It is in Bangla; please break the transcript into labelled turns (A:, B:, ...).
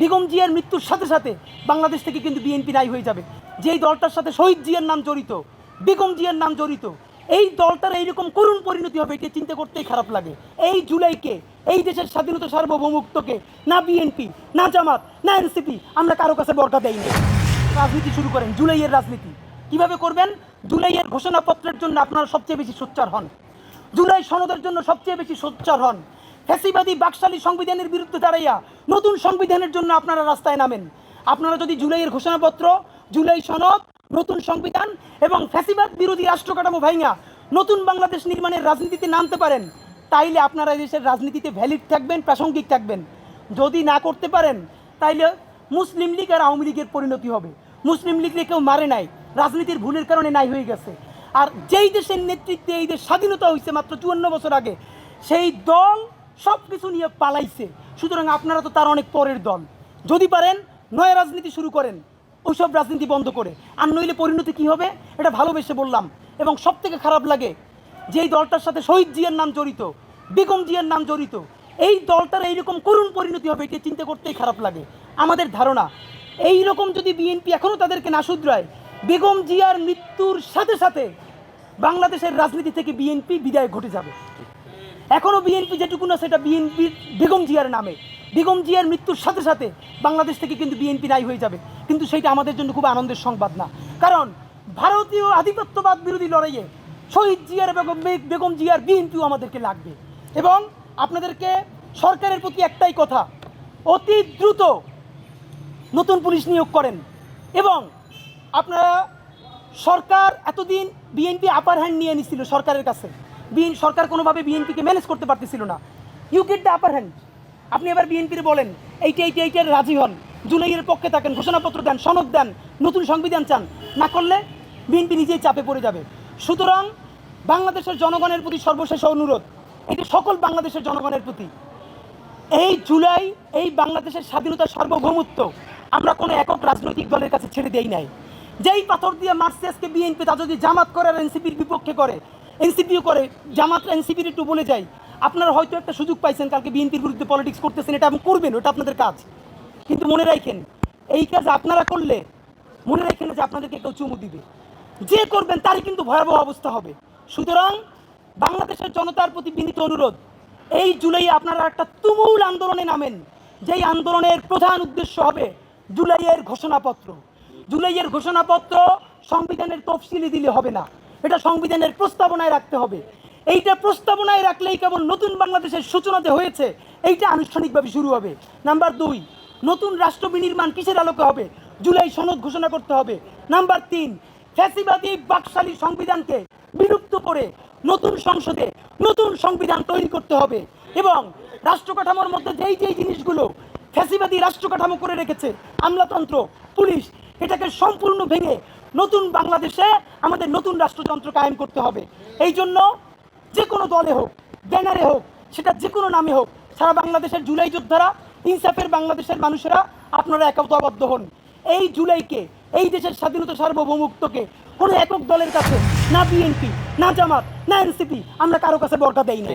A: বেগম জিয়ার মৃত্যুর সাথে সাথে বাংলাদেশ থেকে কিন্তু বিএনপি নাই হয়ে যাবে। যেই দলটার সাথে শহীদ জিয়ার নাম জড়িত বেগম জিয়ার নাম জড়িত, এই দলটার এইরকম করুণ পরিণতি হবে এটা চিন্তা করতেই খারাপ লাগে। এই জুলাইকে, এই দেশের স্বাধীনতা সার্বভৌমত্বকে না বিএনপি না জামাত, না এনসিপি আমরা কারও কাছে বরকা দেয়নি রাজনীতি শুরু করেন, জুলাইয়ের রাজনীতি। কীভাবে করবেন? জুলাইয়ের ঘোষণাপত্রের জন্য আপনারা সবচেয়ে বেশি সোচ্চার হন। জুলাই সনদের জন্য সবচেয়ে বেশি সোচ্চার হন। ফ্যাসিবাদী বাকশালী সংবিধানের বিরুদ্ধে দাঁড়াইয়া নতুন সংবিধানের জন্য আপনারা রাস্তায় নামেন। আপনারা যদি জুলাইয়ের ঘোষণাপত্র, জুলাই সনদ, নতুন সংবিধান এবং ফ্যাসিবাদ বিরোধী রাষ্ট্র কাঠামো ভাইঙা নতুন বাংলাদেশ নির্মাণের রাজনীতিতে নামতে পারেন, তাইলে আপনারা দেশের রাজনীতিতে ভ্যালিড থাকবেন, প্রাসঙ্গিক থাকবেন। যদি না করতে পারেন, তাইলে মুসলিম লীগ আর আওয়ামী লীগের পরিণতি হবে। মুসলিম লীগকে কেউ মারে নাই, রাজনীতির ভুলের কারণে নাই হয়ে গেছে। আর যেই দেশের নেতৃত্বে এই দেশ স্বাধীনতা হয়েছে মাত্র চুয়ান্ন বছর আগে, সেই দল সব কিছু নিয়ে পালাইছে। সুতরাং আপনারা তো তার অনেক পরের দল। যদি পারেন, নয়া রাজনীতি শুরু করেন। ওইসব রাজনীতি বন্ধ করে। আর নইলে পরিণতি কি হবে? এটা ভালোবেসে বললাম। এবং সব থেকে খারাপ লাগে, যেই দলটার সাথে শহীদ জিয়ার নাম জড়িত, বেগম জিয়ার নাম জড়িত, এই দলটার এইরকম করুণ পরিণতি হবে, এটা চিন্তা করতেই খারাপ লাগে। আমাদের ধারণা এই রকম যদি বিএনপি এখনও তাদেরকে না শুধরায়, বেগম জিয়ার মৃত্যুর সাথে সাথে বাংলাদেশের রাজনীতি থেকে বিএনপি বিদায় ঘটে যাবে। এখনও বিএনপি যেটুকু সেটা বিএনপির বেগম জিয়ার নামে। বেগম জিয়ার মৃত্যুর সাথে সাথে বাংলাদেশ থেকে কিন্তু বিএনপি নাই হয়ে যাবে। কিন্তু সেটা আমাদের জন্য খুব আনন্দের সংবাদ না। কারণ ভারতীয় আধিপত্যবাদ বিরোধী লড়াইয়ে শহীদ জিয়ার বেগম বেগম জিয়ার বিএনপিও আমাদেরকে লাগবে। এবং আপনাদেরকে সরকারের প্রতি একটাই কথা, অতি দ্রুত নতুন পুলিশ নিয়োগ করেন। এবং আপনারা সরকার এতদিন বিএনপি আপার হ্যান্ড নিয়ে নিছিল সরকারের কাছে। বিএন সরকার কোনোভাবে বিএনপিকে ম্যানেজ করতে পারতেছিল না। You get the upper hand আপনি এবার বিএনপির বলেন, এইটা এইটা এইটার রাজি হন। জুলাইয়ের পক্ষে থাকেন, ঘোষণাপত্র দেন, সনদ দেন, নতুন সংবিধান চান। না করলে বিএনপি নিজেই চাপে পড়ে যাবে। সুতরাং বাংলাদেশের জনগণের প্রতি সর্বশেষ অনুরোধ, এটি সকল বাংলাদেশের জনগণের প্রতি। এই জুলাই, এই বাংলাদেশের স্বাধীনতার সার্বভৌমত্ব আমরা কোনো একক রাজনৈতিক দলের কাছে ছেড়ে দেই নাই। যেই পাথর দিয়ে মারছে আজকে বিএনপি তা যদি জামাত করে আর এনসিপির বিপক্ষে করে এনসিপিও করে জামাত এনসিপির একটু বলে যাই। আপনারা হয়তো একটা সুযোগ পাইছেন, কালকে বিএনপির বিরুদ্ধে পলিটিক্স করতেছেন, এটা আপনি করবেন, ওটা আপনাদের কাজ। কিন্তু মনে রাখেন, এই কাজ আপনারা করলে, মনে রাখেন যে আপনাদেরকে কেউ চুমু দিবে। যে করবেন, তারই কিন্তু ভয়াবহ অবস্থা হবে। সুতরাং, বাংলাদেশের জনতার প্রতি বিনীত অনুরোধ, এই জুলাই আপনারা একটা তুমুল আন্দোলনে নামেন, যেই আন্দোলনের প্রধান উদ্দেশ্য হবে জুলাইয়ের ঘোষণাপত্র। জুলাইয়ের ঘোষণাপত্র সংবিধানের তফসিলি দিলে হবে না। এটা সংবিধানের প্রস্তাবনায় রাখতে হবে। এইটা প্রস্তাবনায় রাখলেই কেবল নতুন বাংলাদেশের সূচনাতে হয়েছে, এইটা আনুষ্ঠানিকভাবে শুরু হবে। নাম্বার দুই, নতুন রাষ্ট্র বিনির্মাণ কিসের আলোকে হবে? জুলাই সনদ ঘোষণা করতে হবে। নাম্বার তিন, ফ্যাসিবাদী বাকশালী সংবিধানকে বিলুপ্ত করে নতুন সংসদে নতুন সংবিধান তৈরি করতে হবে। এবং রাষ্ট্র কাঠামোর মধ্যে যেই যেই জিনিসগুলো ফ্যাসিবাদী রাষ্ট্র কাঠামো করে রেখেছে, আমলাতন্ত্র, পুলিশ, এটাকে সম্পূর্ণ ভেঙে নতুন বাংলাদেশে আমাদের নতুন রাষ্ট্রযন্ত্র কায়েম করতে হবে। এই জন্য যে কোনো দলে হোক, ব্যানারে হোক, সেটা যে কোনো নামে হোক, সারা বাংলাদেশের জুলাই যোদ্ধারা, ইনসাফের বাংলাদেশের মানুষেরা আপনারা একতাবদ্ধ হন। এই জুলাইকে, এই দেশের স্বাধীনতা সার্বভৌমত্বকে কোনো একক দলের কাছে, না বিএনপি, না জামাত, না এনসিপি, আমরা কারও কাছে বরকা দেই নাই।